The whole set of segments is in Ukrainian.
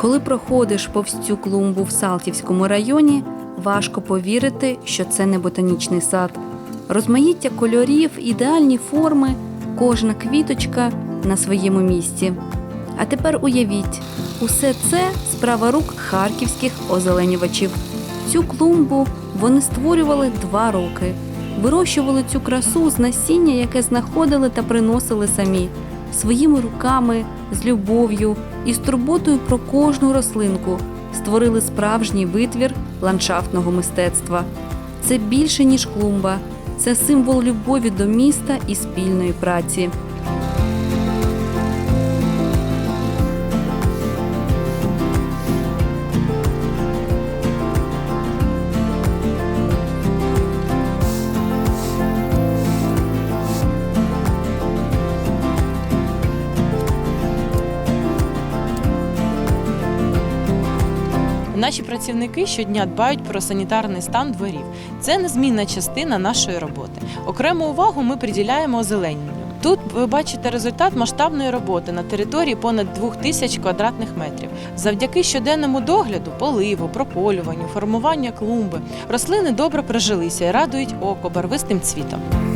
Коли проходиш повз цю клумбу в Салтівському районі, важко повірити, що це не ботанічний сад. Розмаїття кольорів, ідеальні форми, кожна квіточка на своєму місці. А тепер уявіть, усе це справа рук харківських озеленювачів. Цю клумбу вони створювали два роки. Вирощували цю красу з насіння, яке знаходили та приносили самі своїми руками, з любов'ю і з турботою про кожну рослинку. Створили справжній витвір ландшафтного мистецтва. Це більше ніж клумба, це символ любові до міста і спільної праці. Наші працівники щодня дбають про санітарний стан дворів. Це незмінна частина нашої роботи. Окрему увагу ми приділяємо озелененню. Тут ви бачите результат масштабної роботи на території понад 2000 квадратних метрів. Завдяки щоденному догляду, поливу, прополюванню, формуванню клумби, рослини добре прижилися і радують око барвистим цвітом.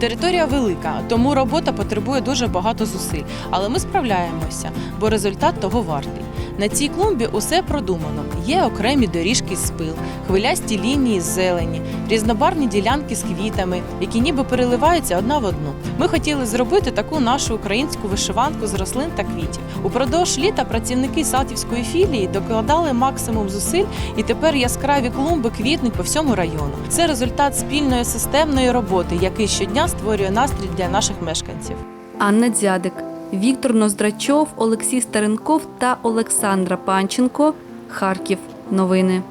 Територія велика, тому робота потребує дуже багато зусиль, але ми справляємося, бо результат того вартий. На цій клумбі усе продумано. Є окремі доріжки з спил, хвилясті лінії з зелені, різнобарвні ділянки з квітами, які ніби переливаються одна в одну. Ми хотіли зробити таку нашу українську вишиванку з рослин та квітів. Упродовж літа працівники Салтівської філії докладали максимум зусиль, і тепер яскраві клумби квітнуть по всьому району. Це результат спільної системної роботи, який щодня створює настрій для наших мешканців. Анна Дзядик, Віктор Ноздрачов, Олексій Старенков та Олександра Панченко. Харків. Новини.